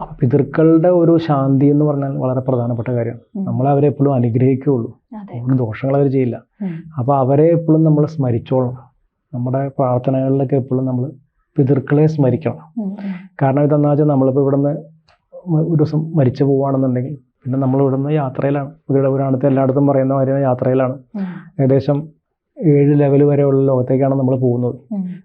അപ്പൊ പിതൃക്കളുടെ ഒരു ശാന്തി എന്ന് പറഞ്ഞാൽ വളരെ പ്രധാനപ്പെട്ട കാര്യമാണ് നമ്മൾ അവരെ എപ്പോഴും അനുഗ്രഹിക്കുകയുള്ളൂ. ഒരു ദോഷങ്ങൾ അവർ ചെയ്യില്ല. അപ്പൊ അപ്പോൾ അവരെ എപ്പോഴും നമ്മൾ സ്മരിച്ചോളണം. നമ്മുടെ പ്രാർത്ഥനകളിലൊക്കെ എപ്പോഴും നമ്മൾ പിതൃക്കളെ സ്മരിക്കണം. കാരണം ഇതെന്താ വെച്ചാൽ നമ്മളിപ്പോൾ ഇവിടുന്ന് ഒരു ദിവസം മരിച്ചു പോവുകയാണെന്നുണ്ടെങ്കിൽ പിന്നെ നമ്മൾ ഇവിടുന്ന് യാത്രയിലാണ്. ഇവിടെ പുരാണത്തെ എല്ലായിടത്തും പറയുന്ന മാതിരി യാത്രയിലാണ്. ഏകദേശം ഏഴ് ലെവൽ വരെയുള്ള ലോകത്തേക്കാണ് നമ്മൾ പോകുന്നത്.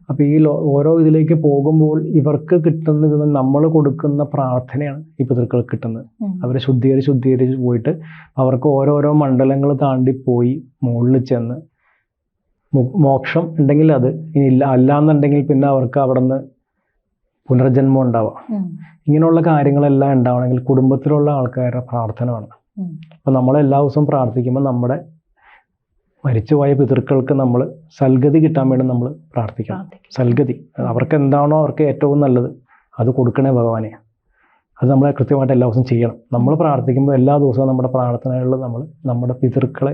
അപ്പോൾ ഈ ലോ ഓരോ ഇതിലേക്ക് പോകുമ്പോൾ ഇവർക്ക് കിട്ടുന്ന ഇത് നമ്മൾ കൊടുക്കുന്ന പ്രാർത്ഥനയാണ് ഈ പിതൃക്കൾക്ക് കിട്ടുന്നത്. അവർ ശുദ്ധീകരിച്ച് ശുദ്ധീകരിച്ച് പോയിട്ട് അവർക്ക് ഓരോരോ മണ്ഡലങ്ങൾ താണ്ടി പോയി മുകളിൽ ചെന്ന് മോക്ഷം ഉണ്ടെങ്കിൽ അത് ഇനി ഇല്ല അല്ലാന്നുണ്ടെങ്കിൽ പിന്നെ അവർക്ക് അവിടെ നിന്ന് പുനർജന്മം ഉണ്ടാവാം. ഇങ്ങനെയുള്ള കാര്യങ്ങളെല്ലാം ഉണ്ടാവണമെങ്കിൽ കുടുംബത്തിലുള്ള ആൾക്കാരുടെ പ്രാർത്ഥന വേണം. അപ്പോൾ നമ്മൾ എല്ലാ ദിവസവും പ്രാർത്ഥിക്കുമ്പോൾ നമ്മുടെ മരിച്ചുപോയ പിതൃക്കൾക്ക് നമ്മൾ സൽഗതി കിട്ടാൻ വേണ്ടി നമ്മൾ പ്രാർത്ഥിക്കണം. സൽഗതി. അവർക്ക് എന്താണോ അവർക്ക് ഏറ്റവും നല്ലത് അത് കൊടുക്കണേ ഭഗവാനെ. അത് നമ്മൾ കൃത്യമായിട്ട് എല്ലാ ദിവസവും ചെയ്യണം. നമ്മൾ പ്രാർത്ഥിക്കുമ്പോൾ എല്ലാ ദിവസവും നമ്മുടെ പ്രാർത്ഥനകളിൽ നമ്മൾ നമ്മുടെ പിതൃക്കളെ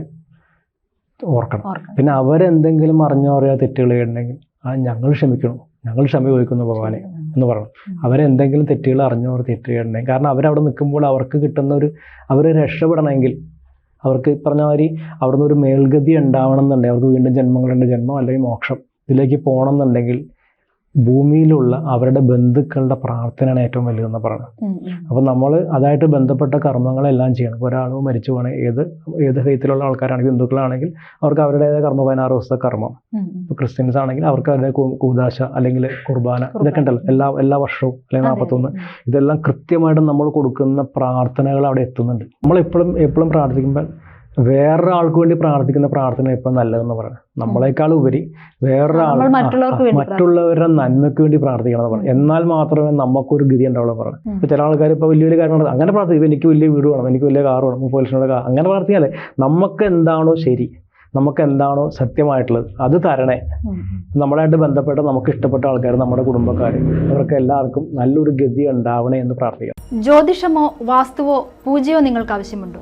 ഓർക്കണം. പിന്നെ അവരെന്തെങ്കിലും അറിഞ്ഞോ അറിയാ തെറ്റുകൾ ഉണ്ടെങ്കിൽ ആ ഞങ്ങൾ ക്ഷമിക്കണം ഞങ്ങൾ ക്ഷമ ചോദിക്കുന്നു ഭഗവാനെ എന്ന് പറയണം. അവരെന്തെങ്കിലും തെറ്റുകൾ അറിഞ്ഞോ അവർ ഉണ്ടെങ്കിൽ കാരണം അവരവിടെ നിൽക്കുമ്പോൾ അവർക്ക് കിട്ടുന്ന ഒരു അവർ രക്ഷപ്പെടണമെങ്കിൽ അവർക്ക് പറഞ്ഞ മാതിരി അവിടുന്ന് ഒരു മേൽഗതി ഉണ്ടാവണം എന്നുണ്ടെങ്കിൽ അവർക്ക് വീണ്ടും ജന്മങ്ങളുണ്ട് ജന്മം അല്ലെങ്കിൽ മോക്ഷം ഇതിലേക്ക് പോകണം എന്നുണ്ടെങ്കിൽ ഭൂമിയിലുള്ള അവരുടെ ബന്ധുക്കളുടെ പ്രാർത്ഥനയാണ് ഏറ്റവും വലുതെന്ന് പറയുന്നത്. അപ്പോൾ നമ്മൾ അതായിട്ട് ബന്ധപ്പെട്ട കർമ്മങ്ങളെല്ലാം ചെയ്യണം. ഇപ്പോൾ ഒരാൾ മരിച്ചു പോകണേ ഏത് ഏത് ഫെയ്ത്തിലുള്ള ആൾക്കാരാണെങ്കിൽ ഹിന്ദുക്കളാണെങ്കിൽ അവർക്ക് അവരുടേതായ കർമ്മ പതിനാറ് ദിവസത്തെ കർമ്മം. ഇപ്പോൾ ക്രിസ്ത്യൻസ് ആണെങ്കിൽ അവർക്ക് അവരുടെ കൂതാശ കൂദാശ അല്ലെങ്കിൽ കുർബാന ഇതൊക്കെ ഉണ്ടല്ലോ. എല്ലാ എല്ലാ വർഷവും അല്ലെങ്കിൽ നാൽപ്പത്തൊന്ന്. ഇതെല്ലാം കൃത്യമായിട്ട് നമ്മൾ കൊടുക്കുന്ന പ്രാർത്ഥനകൾ അവിടെ എത്തുന്നുണ്ട്. നമ്മൾ എപ്പോഴും എപ്പോഴും പ്രാർത്ഥിക്കുമ്പോൾ വേറൊരാൾക്ക് വേണ്ടി പ്രാർത്ഥിക്കുന്ന പ്രാർത്ഥന ഇപ്പം നല്ലതെന്ന് പറയുന്നത് നമ്മളെക്കാൾ ഉപരി വേറൊരാൾ മറ്റുള്ളവരുടെ നന്മയ്ക്ക് വേണ്ടി പ്രാർത്ഥിക്കണം എന്ന് പറഞ്ഞു എന്നാൽ മാത്രമേ നമുക്കൊരു ഗതി ഉണ്ടാവുള്ളൂ പറഞ്ഞു ഇപ്പം ചില ആൾക്കാർ ഇപ്പോൾ വലിയ വലിയ കാര്യങ്ങൾ അങ്ങനെ പ്രാർത്ഥിക്കും. "ഇപ്പൊ എനിക്ക് വലിയ വീട് വേണം എനിക്ക് വലിയ കാർ വേണം മുപ്പത് ലക്ഷം കാർ അങ്ങനെ പ്രാർത്ഥിക്കാല്ലേ നമുക്ക് എന്താണോ ശരി നമുക്ക് എന്താണോ സത്യമായിട്ടുള്ളത് അത് തരണേ. നമ്മളായിട്ട് ബന്ധപ്പെട്ട നമുക്ക് ഇഷ്ടപ്പെട്ട ആൾക്കാർ നമ്മുടെ കുടുംബക്കാർ അവർക്ക് എല്ലാവർക്കും നല്ലൊരു ഗതി ഉണ്ടാവണേ എന്ന് പ്രാർത്ഥിക്കാം. ജ്യോതിഷമോ വാസ്തുവോ പൂജയോ നിങ്ങൾക്ക് ആവശ്യമുണ്ടോ?